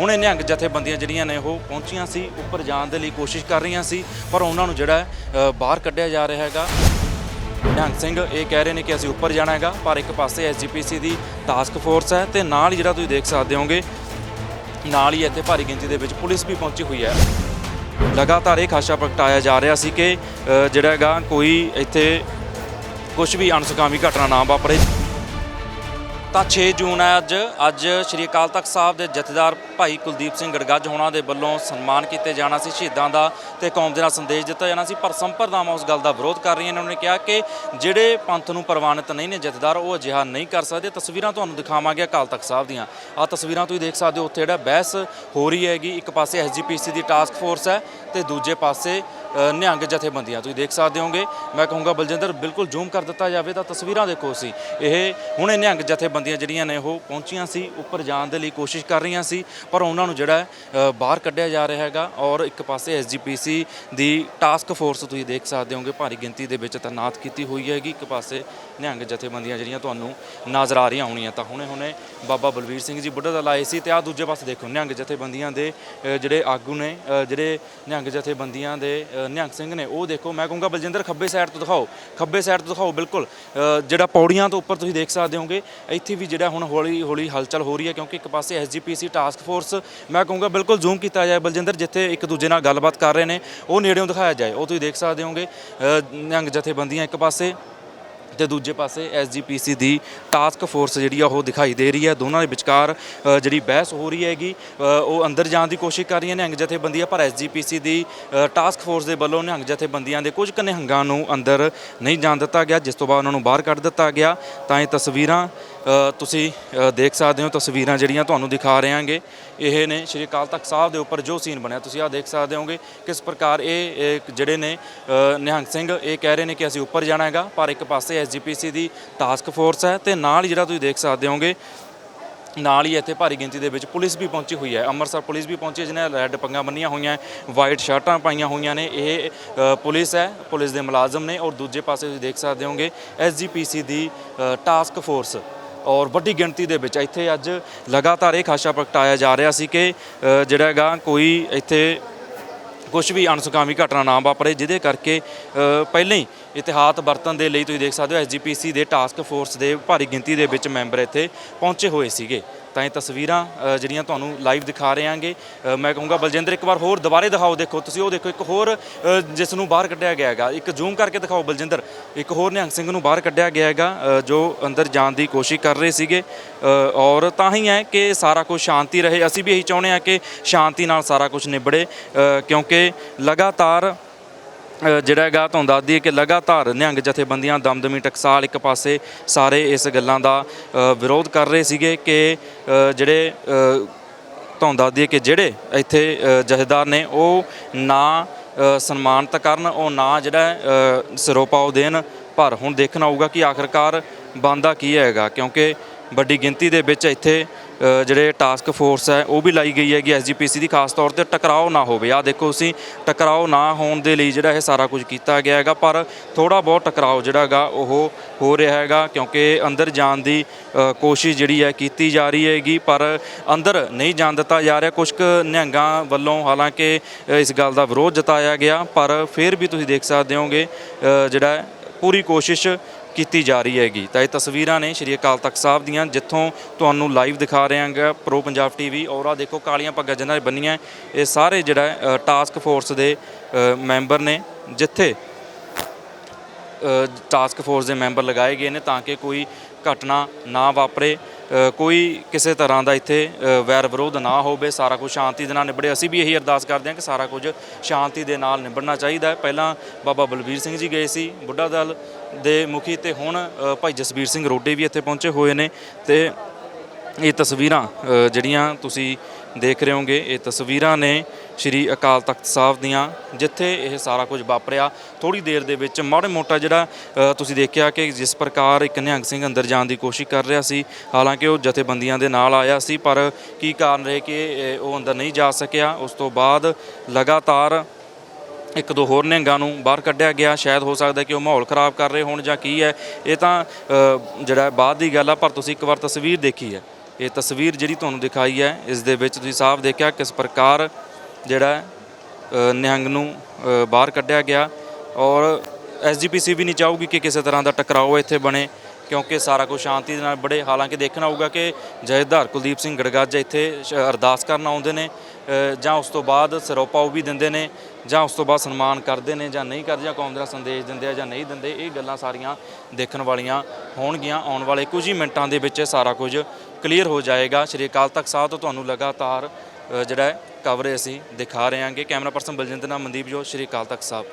ਹੁਣ ਇਹ ਨਿਹੰਗ ਜਥੇਬੰਦੀਆਂ ਜਿਹੜੀਆਂ ਨੇ ਉਹ ਪਹੁੰਚੀਆਂ ਸੀ ਉੱਪਰ ਜਾਣ ਦੇ ਲਈ ਕੋਸ਼ਿਸ਼ ਕਰ ਰਹੀਆਂ ਸੀ ਪਰ ਉਹਨਾਂ ਨੂੰ ਜਿਹੜਾ ਹੈ, ਬਾਹਰ ਕੱਢਿਆ ਜਾ ਰਿਹਾ ਹੈਗਾ। ਨਿਹੰਗ ਸਿੰਘ ਇਹ ਕਹਿ ਰਹੇ ਨੇ ਕਿ ਅਸੀਂ ਉੱਪਰ ਜਾਣਾ ਹੈਗਾ ਪਰ ਇੱਕ ਪਾਸੇ ਐਸਜੀਪੀਸੀ ਦੀ ਟਾਸਕ ਫੋਰਸ ਹੈ ਤੇ ਨਾਲ ਹੀ ਜਿਹੜਾ ਤੁਸੀਂ ਦੇਖ ਸਕਦੇ ਹੋਗੇ ਨਾਲ ਹੀ ਇੱਥੇ ਭਾਰੀ ਗਿਣਤੀ ਦੇ ਵਿੱਚ ਪੁਲਿਸ ਵੀ ਪਹੁੰਚੀ ਹੋਈ ਹੈ। ਲਗਾਤਾਰ ਇਹ ਖਾਸ਼ਾ ਪ੍ਰਗਟਾਇਆ ਜਾ ਰਿਹਾ ਸੀ ਕਿ ਜਿਹੜਾ ਹੈਗਾ ਕੋਈ ਇੱਥੇ ਕੁਝ ਵੀ ਅਣਸੁਖਾਵੀ ਘਟਨਾ ਨਾ ਵਾਪਰੇ। ਤਾਂ 6 ਜੂਨ ਹੈ ਅੱਜ। ਅੱਜ ਸ਼੍ਰੀ ਅਕਾਲ ਤਖਤ ਸਾਹਿਬ ਦੇ ਜਥੇਦਾਰ ਭਾਈ ਕੁਲਦੀਪ ਸਿੰਘ ਗੜਗੱਜ ਹੋਣਾ ਦੇ ਵੱਲੋਂ ਸਨਮਾਨ ਕੀਤੇ ਜਾਣਾ ਸੀ ਸ਼ਹੀਦਾਂ ਦਾ ਤੇ ਕੌਮ ਦੇ ਨਾਲ ਸੰਦੇਸ਼ ਦਿੱਤਾ ਜਾਣਾ ਸੀ। ਪਰ ਸੰਪਰਦਾਵਾਂ ਉਸ ਗੱਲ ਦਾ ਵਿਰੋਧ ਕਰ ਰਹੀਆਂ ਨੇ। ਉਹਨਾਂ ਨੇ ਕਿਹਾ ਕਿ ਜਿਹੜੇ ਪੰਥ ਨੂੰ ਪ੍ਰਵਾਨਿਤ ਨਹੀਂ ਨੇ ਜਥੇਦਾਰ, ਉਹ ਅਜਿਹਾ ਨਹੀਂ ਕਰ ਸਕਦੇ। ਤਸਵੀਰਾਂ ਤੁਹਾਨੂੰ ਦਿਖਾਵਾਂਗੇ ਅਕਾਲ ਤਖਤ ਸਾਹਿਬ ਦੀਆਂ। ਆ ਤਸਵੀਰਾਂ ਤੁਸੀਂ ਦੇਖ ਸਕਦੇ ਹੋ। ਉੱਥੇ ਜਿਹੜਾ ਬਹਿਸ ਹੋ ਰਹੀ ਹੈਗੀ। ਇੱਕ ਪਾਸੇ ਐਸਜੀਪੀਸੀ ਦੀ ਟਾਸਕ ਫੋਰਸ ਹੈ ਤੇ ਦੂਜੇ ਪਾਸੇ ਨਿਹੰਗ ਜਥੇਬੰਦੀਆਂ। ਤੁਸੀਂ ਦੇਖ ਸਕਦੇ ਹੋਗੇ, ਮੈਂ ਕਹੂੰਗਾ ਬਲਜਿੰਦਰ, ਬਿਲਕੁਲ ਜ਼ੂਮ ਕਰ ਦਿੱਤਾ ਜਾਵੇ ਤਾਂ ਤਸਵੀਰਾਂ ਦੇਖੋ ਸੀ ਇਹ ਹੁਣੇ ਨਿਹੰਗ ਜਥੇਬੰਦੀਆਂ ਜਿਹੜੀਆਂ ਨੇ, ਉਹ ਪਹੁੰਚੀਆਂ ਸੀ, ਉੱਪਰ ਜਾਣ ਦੇ ਲਈ ਕੋਸ਼ਿਸ਼ ਕਰ ਰਹੀਆਂ ਸੀ, ਪਰ ਉਹਨਾਂ ਨੂੰ ਜਿਹੜਾ ਬਾਹਰ ਕੱਢਿਆ ਜਾ ਰਿਹਾ ਹੈਗਾ ਔਰ ਇੱਕ ਪਾਸੇ ਐਸਜੀਪੀਸੀ ਦੀ ਟਾਸਕ ਫੋਰਸ ਤੁਸੀਂ ਦੇਖ ਸਕਦੇ ਹੋਗੇ, ਭਾਰੀ ਗਿਣਤੀ ਦੇ ਵਿੱਚ ਤਾਇਨਾਤ ਕੀਤੀ ਹੋਈ ਹੈਗੀ। ਇੱਕ ਪਾਸੇ ਨਿਹੰਗ ਜਥੇਬੰਦੀਆਂ ਜਿਹੜੀਆਂ ਤੁਹਾਨੂੰ ਨਜ਼ਰ ਆ ਰਹੀਆਂ ਹੋਣੀਆਂ। ਤਾਂ ਹੁਣੇ ਹੁਣੇ ਬਾਬਾ ਬਲਵੀਰ ਸਿੰਘ ਜੀ ਬੁੱਢਾ ਦਾ ਲਾਏ ਸੀ ਤੇ ਆ ਦੂਜੇ ਪਾਸੇ ਦੇਖੋ, ਨਿਹੰਗ ਜਥੇਬੰਦੀਆਂ ਦੇ ਜਿਹੜੇ ਆਗੂ ਨੇ ਜਿਹੜੇ ਨਿਹੰਗ ਜਥੇਬੰਦੀਆਂ ਦੇ ਨਿਹੰਗ ਸਿੰਘ ਨੇ, ਉਹ ਦੇਖੋ, ਮੈਂ ਕਹੂੰਗਾ ਬਲਜਿੰਦਰ, ਖੱਬੇ ਸਾਈਡ ਤੋਂ ਦਿਖਾਓ, ਖੱਬੇ ਸਾਈਡ ਤੋਂ ਦਿਖਾਓ, ਬਿਲਕੁਲ ਜਿਹੜਾ ਪੌੜੀਆਂ ਤੋਂ ਉੱਪਰ ਤੁਸੀਂ ਦੇਖ ਸਕਦੇ ਹੋਗੇ, ਇੱਥੇ ਵੀ ਜਿਹੜਾ ਹੁਣ ਹੌਲੀ ਹੌਲੀ ਹਲਚਲ ਹੋ ਰਹੀ ਹੈ, ਕਿਉਂਕਿ ਇੱਕ ਪਾਸੇ ਐਸਜੀਪੀਸੀ ਟਾਸਕ ਫੋਰਸ ਮੈਂ ਕਹੂੰਗਾ ਬਿਲਕੁਲ ਜ਼ੂਮ ਕੀਤਾ ਜਾਏ ਬਲਜਿੰਦਰ, ਜਿੱਥੇ ਇੱਕ ਦੂਜੇ ਨਾਲ ਗੱਲਬਾਤ ਕਰ ਰਹੇ ਨੇ, ਉਹ ਨੇੜਿਓਂ ਦਿਖਾਇਆ ਜਾਏ, ਉਹ ਤੁਸੀਂ ਦੇਖ ਸਕਦੇ ਹੋਗੇ ਨਿਹੰਗ ਜਥੇਬੰਦੀਆਂ ਇੱਕ ਪਾਸੇ ਤੇ ਦੂਜੇ ਪਾਸੇ ਐਸਜੀਪੀਸੀ ਦੀ ਟਾਸਕ ਫੋਰਸ ਜਿਹੜੀ ਆ ਉਹ ਦਿਖਾਈ ਦੇ ਰਹੀ ਹੈ। ਦੋਨਾਂ ਦੇ ਵਿਚਕਾਰ ਅ, ਜਿਹੜੀ ਬਹਿਸ ਹੋ ਰਹੀ ਹੈਗੀ ਅ, ਉਹ ਅੰਦਰ ਜਾਣ ਦੀ ਕੋਸ਼ਿਸ਼ ਕਰ ਰਹੀਆਂ ਨਿਹੰਗ ਜਥੇਬੰਦੀਆਂ ਪਰ ਐਸਜੀਪੀਸੀ ਦੀ ਅ, ਟਾਸਕ ਫੋਰਸ ਦੇ ਵੱਲੋਂ ਨਿਹੰਗ ਜਥੇਬੰਦੀਆਂ ਦੇ ਕੁਝ ਕੁ ਨਿਹੰਗਾਂ ਨੂੰ ਅੰਦਰ ਨਹੀਂ ਜਾਣ ਦਿੱਤਾ ਗਿਆ ਜਿਸ ਤੋਂ ਬਾਅਦ ਉਹਨਾਂ ਨੂੰ ਬਾਹਰ ਕੱਢ ਦਿੱਤਾ ਗਿਆ। ਤਾਂ ਇਹ ਤਸਵੀਰਾਂ ਤੁਸੀਂ ਦੇਖ ਸਕਦੇ ਹੋ ਤਸਵੀਰਾਂ ਜਿਹੜੀਆਂ ਤੁਹਾਨੂੰ ਦਿਖਾ ਰਹੇ ਹਾਂਗੇ ਇਹ ਨੇ ਸ਼੍ਰੀ ਅਕਾਲ ਤਖਤ ਸਾਹਿਬ ਦੇ ਉੱਪਰ ਜੋ ਸੀਨ ਬਣਿਆ, ਤੁਸੀਂ ਆ ਦੇਖ ਸਕਦੇ ਹੋਗੇ ਕਿਸ ਪ੍ਰਕਾਰ ਇਹ ਜਿਹੜੇ ਨੇ ਨਿਹੰਗ ਸਿੰਘ ਇਹ ਕਹਿ ਰਹੇ ਨੇ ਕਿ ਅਸੀਂ ਉੱਪਰ ਜਾਣਾ ਹੈਗਾ, ਪਰ ਇੱਕ ਪਾਸੇ ਐਸਜੀਪੀਸੀ ਦੀ ਟਾਸਕ ਫੋਰਸ ਹੈ ਤੇ ਨਾਲ ਹੀ ਜਿਹੜਾ ਤੁਸੀਂ ਦੇਖ ਸਕਦੇ ਹੋਗੇ, ਨਾਲ ਹੀ ਇੱਥੇ ਭਾਰੀ ਗਿਣਤੀ ਦੇ ਵਿੱਚ ਪੁਲਿਸ ਵੀ ਪਹੁੰਚੀ ਹੋਈ ਹੈ। ਅੰਮ੍ਰਿਤਸਰ ਪੁਲਿਸ ਵੀ ਪਹੁੰਚੀ ਹੈ, ਜਿਹਨੇ ਰੈੱਡ ਪੰਗਾਂ ਬੰਨੀਆਂ ਹੋਈਆਂ ਵਾਈਟ ਸ਼ਰਟਾਂ ਪਾਈਆਂ ਹੋਈਆਂ ਨੇ। ਇਹ ਪੁਲਿਸ ਹੈ, ਪੁਲਿਸ ਦੇ ਮੁਲਾਜ਼ਮ ਨੇ ਔਰ ਦੂਜੇ ਪਾਸੇ ਤੁਸੀਂ ਦੇਖ ਸਕਦੇ ਹੋਗੇ ਐਸਜੀਪੀਸੀ ਦੀ ਟਾਸਕ ਫੋਰਸ ਔਰ ਵੱਡੀ ਗਿਣਤੀ ਦੇ ਵਿੱਚ ਇੱਥੇ ਅੱਜ ਲਗਾਤਾਰ ਇਹ ਖਾਸ਼ਾ ਪ੍ਰਗਟਾਇਆ ਜਾ ਰਿਹਾ ਸੀ ਕਿ ਜਿਹੜਾ ਹੈਗਾ ਕੋਈ ਇੱਥੇ ਕੁਝ ਵੀ ਅਣਸੁਖਾਵੀ ਘਟਨਾ ਨਾ ਵਾਪਰੇ, ਜਿਹਦੇ ਕਰਕੇ ਪਹਿਲਾਂ ਹੀ ਇਤਿਹਾਤ ਵਰਤਨ ਦੇ ਲਈ ਤੁਸੀਂ ਦੇਖ ਸਕਦੇ ਹੋ ਐਸਜੀਪੀਸੀ ਦੇ ਟਾਸਕ ਫੋਰਸ ਦੇ ਭਾਰੀ ਗਿਣਤੀ ਦੇ ਵਿੱਚ ਮੈਂਬਰ ਇੱਥੇ ਪਹੁੰਚੇ ਹੋਏ ਸੀਗੇ। ਤਾਂ ਇਹ ਤਸਵੀਰਾਂ ਅ, ਜਿਹੜੀਆਂ ਤੁਹਾਨੂੰ ਲਾਈਵ ਦਿਖਾ ਰਹੇ ਹਾਂਗੇ ਅ, ਮੈਂ ਕਹੂੰਗਾ ਬਲਜਿੰਦਰ ਇੱਕ ਵਾਰ ਹੋਰ ਦੁਬਾਰੇ ਦਿਖਾਓ ਦੇਖੋ ਤੁਸੀਂ ਉਹ ਦੇਖੋ ਇੱਕ ਹੋਰ ਅ, ਜਿਸ ਨੂੰ ਬਾਹਰ ਕੱਢਿਆ ਗਿਆ ਹੈਗਾ। ਇੱਕ ਜ਼ੂਮ ਕਰਕੇ ਦਿਖਾਓ ਬਲਜਿੰਦਰ ਇੱਕ ਹੋਰ ਨਿਹੰਗ ਸਿੰਘ ਨੂੰ ਬਾਹਰ ਕੱਢਿਆ ਗਿਆ ਹੈਗਾ ਅ, ਜੋ ਅੰਦਰ ਜਾਣ ਦੀ ਕੋਸ਼ਿਸ਼ ਕਰ ਰਹੇ ਸੀਗੇ। ਅ, ਔਰ ਤਾਂ ਹੀ ਹੈ ਕਿ ਸਾਰਾ ਕੁਝ ਸ਼ਾਂਤੀ ਰਹੇ। ਅਸੀਂ ਵੀ ਇਹੀ ਚਾਹੁੰਦੇ ਹਾਂ ਕਿ ਸ਼ਾਂਤੀ ਨਾਲ ਸਾਰਾ ਕੁਝ ਨਿਬੜੇ ਅ, ਕਿਉਂਕਿ ਲਗਾਤਾਰ ਜਿਹੜਾ ਹੈਗਾ ਤੁਹਾਨੂੰ ਦੱਸ ਦਈਏ ਕਿ ਲਗਾਤਾਰ ਨਿਹੰਗ ਜਥੇਬੰਦੀਆਂ ਦਮਦਮੀ ਟਕਸਾਲ ਇੱਕ ਪਾਸੇ ਸਾਰੇ ਇਸ ਗੱਲਾਂ ਦਾ ਵਿਰੋਧ ਕਰ ਰਹੇ ਸੀਗੇ ਕਿ ਜਿਹੜੇ ਤੁਹਾਨੂੰ ਦੱਸ ਦਈਏ ਕਿ ਜਿਹੜੇ ਇੱਥੇ ਜਥੇਦਾਰ ਨੇ ਉਹ ਨਾ ਸਨਮਾਨਿਤ ਕਰਨ ਉਹ ਨਾ ਜਿਹੜਾ ਹੈ, ਦੇਣ ਪਰ ਹੁਣ ਦੇਖਣਾ ਹੋਊਗਾ ਕਿ ਆਖਰਕਾਰ ਬੰਦਾ ਕੀ ਹੈਗਾ ਕਿਉਂਕਿ ਵੱਡੀ ਗਿਣਤੀ ਦੇ ਵਿੱਚ ਇੱਥੇ ਜਿਹੜੇ ਟਾਸਕ ਫੋਰਸ ਹੈ, ਉਹ ਵੀ ਲਾਈ ਗਈ ਹੈਗੀ ਐਸਜੀਪੀਸੀ ਦੀ, ਖਾਸ ਤੌਰ ਤੇ ਟਕਰਾਓ ਨਾ ਹੋਵੇ। ਆ ਦੇਖੋ ਤੁਸੀਂ, ਟਕਰਾਓ ਨਾ ਹੋਣ ਦੇ ਲਈ ਜਿਹੜਾ ਇਹ ਸਾਰਾ ਕੁਝ ਕੀਤਾ ਗਿਆ ਹੈਗਾ, ਪਰ ਥੋੜਾ ਬਹੁਤ ਟਕਰਾਓ ਜਿਹੜਾ ਹੈਗਾ, ਉਹ ਹੋ ਰਿਹਾ ਹੈਗਾ, ਕਿਉਂਕਿ ਅੰਦਰ ਜਾਣ ਦੀ ਕੋਸ਼ਿਸ਼ ਜਿਹੜੀ ਹੈ, ਕੀਤੀ ਜਾ ਰਹੀ ਹੈਗੀ, ਪਰ ਅੰਦਰ ਨਹੀਂ ਜਾਣ ਦਿੱਤਾ ਜਾ ਰਿਹਾ। ਕੁਝ ਕੁ ਨਿਹੰਗਾਂ ਵੱਲੋਂ ਹਾਲਾਂਕਿ ਇਸ ਗੱਲ ਦਾ ਵਿਰੋਧ ਜਤਾਇਆ ਗਿਆ, ਪਰ ਫਿਰ ਵੀ ਤੁਸੀਂ ਦੇਖ ਸਕਦੇ ਹੋਗੇ ਜਿਹੜਾ ਪੂਰੀ ਕੋਸ਼ਿਸ਼ ਕੀਤੀ ਜਾ ਰਹੀ ਹੈਗੀ। ਤਾਂ ਇਹ ਤਸਵੀਰਾਂ ਨੇ ਸ਼੍ਰੀ ਅਕਾਲ ਤਖਤ ਸਾਹਿਬ ਦੀਆਂ, ਜਿੱਥੋਂ ਤੁਹਾਨੂੰ ਲਾਈਵ ਦਿਖਾ ਰਹੇ ਹਾਂਗਾ ਪ੍ਰੋ ਪੰਜਾਬ ਟੀਵੀ ਔਰ ਆ ਦੇਖੋ, ਕਾਲੀਆਂ ਪੱਗਾਂ ਜਿਨ੍ਹਾਂ ਨੇ ਬੰਨੀਆਂ, ਇਹ ਸਾਰੇ ਜਿਹੜਾ ਟਾਸਕ ਫੋਰਸ ਦੇ ਮੈਂਬਰ ਨੇ, ਜਿੱਥੇ ਟਾਸਕ ਫੋਰਸ ਦੇ ਮੈਂਬਰ ਲਗਾਏ ਗਏ ਨੇ ਤਾਂ ਕਿ ਕੋਈ ਘਟਨਾ ਨਾ ਵਾਪਰੇ। ਕੋਈ ਕਿਸੇ ਤਰ੍ਹਾਂ ਦਾ ਇੱਥੇ ਵੈਰ ਵਿਰੋਧ ਨਾ ਹੋਵੇ, ਸਾਰਾ ਕੁਝ ਸ਼ਾਂਤੀ ਦੇ ਨਾਲ ਨਿਬੜੇ। ਅਸੀਂ ਵੀ ਇਹੀ ਅਰਦਾਸ ਕਰਦੇ ਹਾਂ ਕਿ ਸਾਰਾ ਕੁਝ ਸ਼ਾਂਤੀ ਦੇ ਨਾਲ ਨਿਬੜਨਾ ਚਾਹੀਦਾ ਹੈ। ਪਹਿਲਾਂ ਬਾਬਾ ਬਲਬੀਰ ਸਿੰਘ ਜੀ ਗਏ ਸੀ ਬੁੱਢਾ ਦਲ ਦੇ ਮੁਖੀ ਤੇ ਹੁਣ ਭਾਈ ਜਸਬੀਰ ਸਿੰਘ ਰੋਡੇ ਵੀ ਇੱਥੇ ਪਹੁੰਚੇ ਹੋਏ ਨੇ ਤੇ ਇਹ ਤਸਵੀਰਾਂ ਜਿਹੜੀਆਂ ਤੁਸੀਂ ਦੇਖ ਰਹੇ ਹੋਗੇ ਇਹ ਤਸਵੀਰਾਂ ਨੇ ਸ਼੍ਰੀ ਅਕਾਲ ਤਖਤ ਸਾਹਿਬ ਦੀਆਂ, ਜਿੱਥੇ ਇਹ ਸਾਰਾ ਕੁਝ ਵਾਪਰਿਆ। ਥੋੜੀ ਦੇਰ ਦੇ ਵਿੱਚ ਮਾੜਾ ਮੋਟਾ ਜਿਹੜਾ ਤੁਸੀਂ ਦੇਖਿਆ ਕਿ ਜਿਸ ਪ੍ਰਕਾਰ ਇੱਕ ਨਿਹੰਗ ਸਿੰਘ ਅੰਦਰ ਜਾਣ ਦੀ ਕੋਸ਼ਿਸ਼ ਕਰ ਰਿਹਾ ਸੀ, ਹਾਲਾਂਕਿ ਉਹ ਜਥੇਬੰਦੀਆਂ ਦੇ ਨਾਲ ਆਇਆ ਸੀ, ਪਰ ਕੀ ਕਾਰਨ ਰਹੇ ਕਿ ਉਹ ਅੰਦਰ ਨਹੀਂ ਜਾ ਸਕਿਆ? ਉਸ ਤੋਂ ਬਾਅਦ ਲਗਾਤਾਰ ਇੱਕ ਦੋ ਹੋਰ ਨਿਹੰਗਾਂ ਨੂੰ ਬਾਹਰ ਕੱਢਿਆ ਗਿਆ। ਸ਼ਾਇਦ ਹੋ ਸਕਦਾ ਕਿ ਉਹ ਮਾਹੌਲ ਖਰਾਬ ਕਰ ਰਹੇ ਹੋਣ ਜਾਂ ਕੀ ਹੈ। ਇਹ ਤਾਂ ਜਿਹੜਾ ਬਾਅਦ ਦੀ ਗੱਲ ਆ, ਪਰ ਤੁਸੀਂ ਇੱਕ ਵਾਰ ਤਸਵੀਰ ਦੇਖੀ ਹੈ। ਇਹ ਤਸਵੀਰ ਜਿਹੜੀ ਤੁਹਾਨੂੰ ਦਿਖਾਈ ਹੈ, ਇਸ ਦੇ ਵਿੱਚ ਤੁਸੀਂ ਸਾਫ਼ ਦੇਖਿਆ ਕਿਸ ਪ੍ਰਕਾਰ ਜਿਹੜਾ ਨਿਹੰਗ ਨੂੰ ਬਾਹਰ ਕੱਢਿਆ ਗਿਆ ਔਰ ਐਸਜੀਪੀਸੀ ਵੀ ਨਹੀਂ ਚਾਹੂਗੀ ਕਿ ਕਿਸੇ ਤਰ੍ਹਾਂ ਦਾ ਟਕਰਾਓ ਇੱਥੇ ਬਣੇ ਕਿਉਂਕਿ ਸਾਰਾ ਕੁਝ ਸ਼ਾਂਤੀ ਦੇ ਨਾਲ ਬੜੇ, ਹਾਲਾਂਕਿ ਦੇਖਣਾ ਹੋਊਗਾ ਕਿ ਜਥੇਦਾਰ ਕੁਲਦੀਪ ਸਿੰਘ ਗੜਗੱਜ ਇੱਥੇ ਸ਼- ਅਰਦਾਸ ਕਰਨ ਆਉਂਦੇ ਨੇ ਜਾਂ ਉਸ ਤੋਂ ਬਾਅਦ ਸਰੋਪਾ ਉਹ ਵੀ ਦਿੰਦੇ ਨੇ, ਜਾਂ ਉਸ ਤੋਂ ਬਾਅਦ ਸਨਮਾਨ ਕਰਦੇ ਨੇ, ਜਾਂ ਨਹੀਂ ਕਰਦੇ, ਜਾਂ ਕੌਮ ਦਾ ਸੰਦੇਸ਼ ਦਿੰਦੇ ਆ ਜਾਂ ਨਹੀਂ ਦਿੰਦੇ, ਇਹ ਗੱਲਾਂ ਸਾਰੀਆਂ ਦੇਖਣ ਵਾਲੀਆਂ ਹੋਣਗੀਆਂ, ਆਉਣ ਵਾਲੇ ਕੁਝ ਹੀ ਮਿੰਟਾਂ ਦੇ ਵਿੱਚ ਇਹ ਸਾਰਾ ਕੁਝ ਕਲੀਅਰ ਹੋ ਜਾਏਗਾ। ਸ਼੍ਰੀ ਅਕਾਲ ਤਖਤ ਸਾਹਿਬ ਤੋਂ ਤੁਹਾਨੂੰ ਲਗਾਤਾਰ ਜਿਹੜਾ ਹੈ ਕਵਰੇਜ ਅਸੀਂ ਦਿਖਾ ਰਹੇ ਹਾਂਗੇ। ਕੈਮਰਾ ਪਰਸਨ ਬਲਜਿੰਦਰ ਨਾਮ ਮਨਦੀਪ ਜੋ, ਸ਼੍ਰੀ ਅਕਾਲ ਤਖਤ ਸਾਹਿਬ।